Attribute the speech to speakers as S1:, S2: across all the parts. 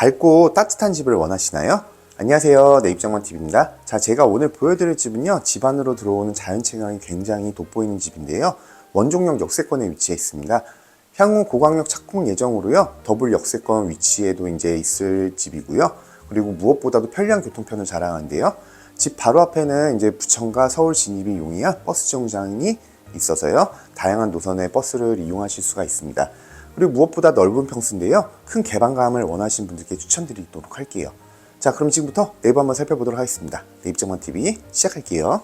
S1: 밝고 따뜻한 집을 원하시나요? 안녕하세요. 내 입장만 TV입니다. 자, 제가 오늘 보여드릴 집은요, 집 안으로 들어오는 자연 채광이 굉장히 돋보이는 집인데요. 원종역 역세권에 위치해 있습니다. 향후 고강력 착공 예정으로요, 더블 역세권 위치에도 이제 있을 집이고요. 그리고 무엇보다도 편리한 교통편을 자랑하는데요. 집 바로 앞에는 이제 부천과 서울 진입이 용이한 버스 정류장이 있어서요, 다양한 노선의 버스를 이용하실 수가 있습니다. 그리고 무엇보다 넓은 평수인데요. 큰 개방감을 원하시는 분들께 추천드리도록 할게요. 자, 그럼 지금부터 내부 한번 살펴보도록 하겠습니다. 내 입장만 TV 시작할게요.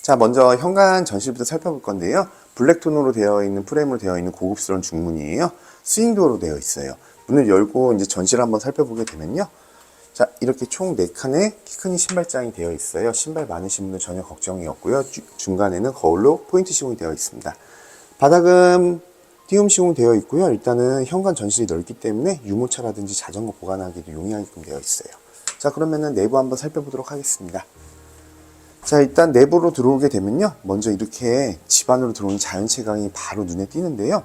S1: 자, 먼저 현관 전실부터 살펴볼 건데요. 블랙톤으로 되어 있는 프레임으로 되어 있는 고급스러운 중문이에요. 스윙도어로 되어 있어요. 문을 열고 이제 전실을 한번 살펴보게 되면요. 자, 이렇게 총 4칸의 키 큰 신발장이 되어 있어요. 신발 많으신 분들 전혀 걱정이 없고요. 주- 중간에는 거울로 포인트 시공이 되어 있습니다. 바닥은 띄움 시공 되어 있고요. 일단은 현관 전실이 넓기 때문에 유모차라든지 자전거 보관하기도 용이하게끔 되어 있어요. 자, 그러면은 내부 한번 살펴보도록 하겠습니다. 자, 일단 내부로 들어오게 되면요. 먼저 이렇게 집 안으로 들어오는 자연 채광이 바로 눈에 띄는데요.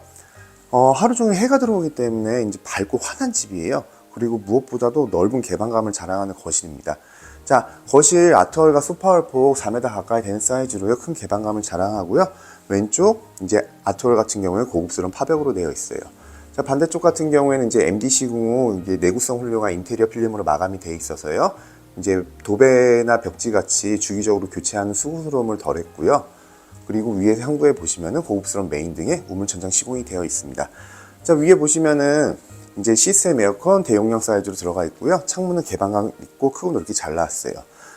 S1: 어, 하루 종일 해가 들어오기 때문에 이제 밝고 환한 집이에요. 그리고 무엇보다도 넓은 개방감을 자랑하는 거실입니다. 자, 거실 아트월과 소파월 폭 4m 가까이 되는 사이즈로요. 큰 개방감을 자랑하고요. 왼쪽 이제 아트월 같은 경우에 고급스러운 파벽으로 되어 있어요. 자, 반대쪽 같은 경우에는 이제 MD 시공후 이제 내구성 훌륭한 인테리어 필름으로 마감이 되어 있어서요. 이제 도배나 벽지 같이 주기적으로 교체하는 수고스러움을 덜했고요. 그리고 위에 상부에 보시면은 고급스러운 메인 등의 우물 천장 시공이 되어 있습니다. 자, 위에 보시면은 이제 시스템 에어컨 대용량 사이즈로 들어가 있고요. 창문은 개방감 있고 크고 넓게 잘 나왔어요.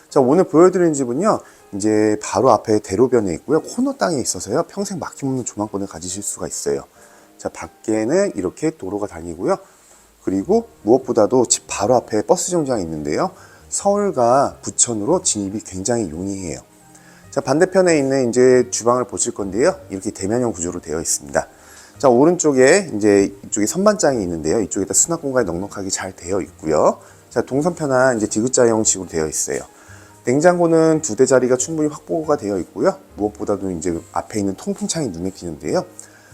S1: 자, 오늘 보여드리는 집은요. 이제 바로 앞에 대로변에 있고요. 코너 땅에 있어서요. 평생 막힘없는 조망권을 가지실 수가 있어요. 자, 밖에는 이렇게 도로가 다니고요. 그리고 무엇보다도 집 바로 앞에 버스 정류장이 있는데요. 서울과 부천으로 진입이 굉장히 용이해요. 자, 반대편에 있는 이제 주방을 보실 건데요. 이렇게 대면형 구조로 되어 있습니다. 자, 오른쪽에 이제 이쪽에 선반장이 있는데요. 이쪽에다 수납 공간이 넉넉하게 잘 되어 있고요. 자, 동선 편한 이제 디귿자 형식으로 되어 있어요. 냉장고는 두 대 자리가 충분히 확보가 되어 있고요. 무엇보다도 이제 앞에 있는 통풍창이 눈에 띄는데요.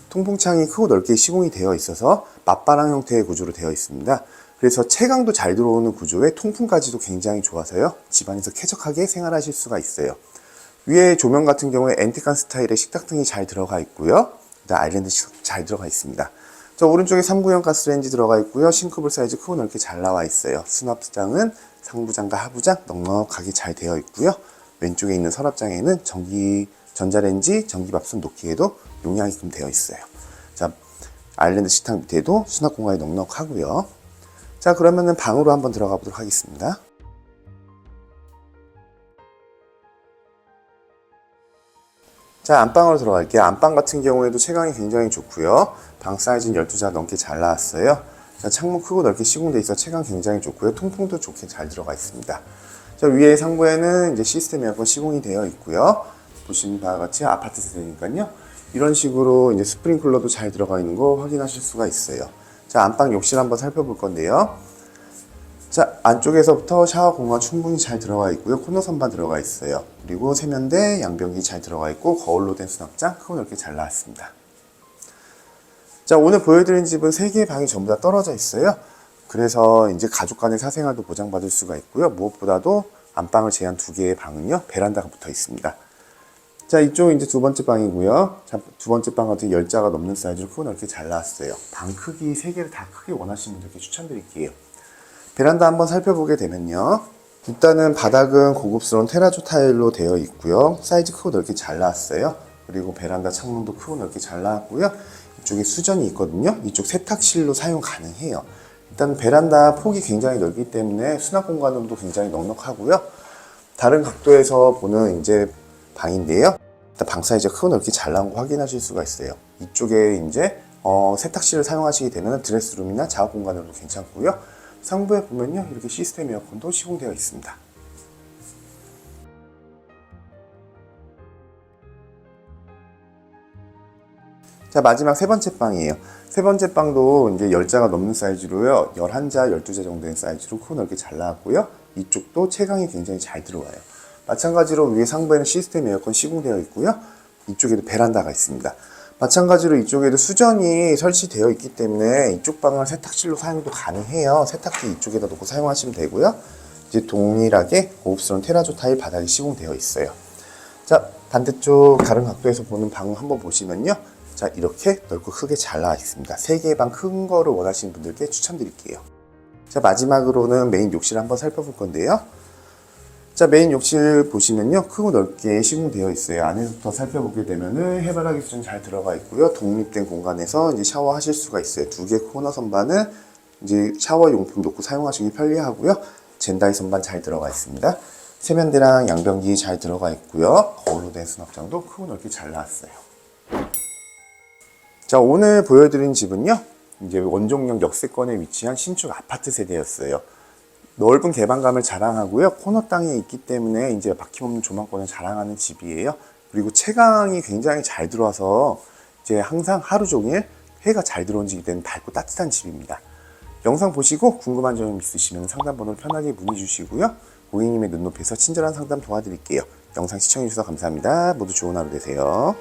S1: 통풍창이 크고 넓게 시공이 되어 있어서 맞바람 형태의 구조로 되어 있습니다. 그래서 채광도 잘 들어오는 구조에 통풍까지도 굉장히 좋아서요. 집 안에서 쾌적하게 생활하실 수가 있어요. 위에 조명 같은 경우에 앤틱한 스타일의 식탁 등이 잘 들어가 있고요. 그다음 아일랜드 식탁 잘 들어가 있습니다. 저 오른쪽에 3구형 가스레인지 들어가 있고요. 싱크볼 사이즈 크고 넓게 잘 나와 있어요. 수납장은 상부장과 하부장 넉넉하게 잘 되어 있고요. 왼쪽에 있는 서랍장에는 전기 전자레인지, 전기밥솥 놓기에도 용량이끔 되어 있어요. 자, 아일랜드 식탁 밑에도 수납 공간이 넉넉하고요. 자, 그러면은 방으로 한번 들어가 보도록 하겠습니다. 자, 안방으로 들어갈게요. 안방 같은 경우에도 채광이 굉장히 좋고요. 방 사이즈는 12자 넘게 잘 나왔어요. 자, 창문 크고 넓게 시공돼 있어 채광 굉장히 좋고요. 통풍도 좋게 잘 들어가 있습니다. 자, 위에 상부에는 이제 시스템 에어컨 시공이 되어 있고요. 보시는 바와 같이 아파트 세대니까요. 이런 식으로 이제 스프링클러도 잘 들어가 있는 거 확인하실 수가 있어요. 자, 안방 욕실 한번 살펴볼 건데요. 자, 안쪽에서부터 샤워 공간 충분히 잘 들어가 있고요. 코너 선반 들어가 있어요. 그리고 세면대, 양변기 잘 들어가 있고 거울로 된 수납장 크고 넓게 잘 나왔습니다. 자, 오늘 보여드린 집은 세 개의 방이 전부 다 떨어져 있어요. 그래서 이제 가족 간의 사생활도 보장받을 수가 있고요. 무엇보다도 안방을 제한 두 개의 방은요, 베란다가 붙어 있습니다. 자, 이쪽 이제 두 번째 방이고요. 자, 두 번째 방 같은 10자가 넘는 사이즈로 크고 넓게 잘 나왔어요. 방 크기 세 개를 다 크게 원하시는 분들께 추천드릴게요. 베란다 한번 살펴보게 되면요. 일단은 바닥은 고급스러운 테라조 타일로 되어 있고요. 사이즈 크고 넓게 잘 나왔어요. 그리고 베란다 창문도 크고 넓게 잘 나왔고요. 이쪽에 수전이 있거든요. 이쪽 세탁실로 사용 가능해요. 일단 베란다 폭이 굉장히 넓기 때문에 수납 공간으로도 굉장히 넉넉하고요. 다른 각도에서 보는 이제 방인데요. 일단 방 사이즈가 크고 넓게 잘 나온 거 확인하실 수가 있어요. 이쪽에 이제 어, 세탁실을 사용하시게 되면 드레스룸이나 작업 공간으로도 괜찮고요. 상부에 보면요 이렇게 시스템 에어컨도 시공되어 있습니다. 자 자, 마지막 세 번째 방이에요. 세 번째 방도 이제 10자가 넘는 사이즈로요. 11자, 12자 정도 된 사이즈로 크고 넓게 잘 나왔고요. 이쪽도 채광이 굉장히 잘 들어와요. 마찬가지로 위에 상부에는 시스템 에어컨 시공되어 있고요. 이쪽에도 베란다가 있습니다. 마찬가지로 이쪽에도 수전이 설치되어 있기 때문에 이쪽 방은 세탁실로 사용도 가능해요. 세탁기 이쪽에다 놓고 사용하시면 되고요. 이제 동일하게 고급스러운 테라조 타일 바닥이 시공되어 있어요. 자, 반대쪽 다른 각도에서 보는 방 한번 보시면요. 자, 이렇게 넓고 크게 잘 나와 있습니다. 세 개의 방 큰 거를 원하시는 분들께 추천드릴게요. 자, 마지막으로는 메인 욕실 한번 살펴볼 건데요. 자, 메인 욕실 보시면요. 크고 넓게 시공되어 있어요. 안에서부터 살펴보게 되면은 해바라기 수전 잘 들어가 있고요. 독립된 공간에서 이제 샤워하실 수가 있어요. 두 개 코너 선반은 이제 샤워 용품 놓고 사용하시기 편리하고요. 젠다이 선반 잘 들어가 있습니다. 세면대랑 양변기 잘 들어가 있고요. 거울로 된 수납장도 크고 넓게 잘 나왔어요. 자, 오늘 보여드린 집은요. 이제 원종역 역세권에 위치한 신축 아파트 세대였어요. 넓은 개방감을 자랑하고요. 코너 땅에 있기 때문에 이제 막힘없는 조망권을 자랑하는 집이에요. 그리고 채광이 굉장히 잘 들어와서 이제 항상 하루 종일 해가 잘 들어오는 때는 밝고 따뜻한 집입니다. 영상 보시고 궁금한 점 있으시면 상담번호 편하게 문의 주시고요. 고객님의 눈높이에서 친절한 상담 도와드릴게요. 영상 시청해주셔서 감사합니다. 모두 좋은 하루 되세요.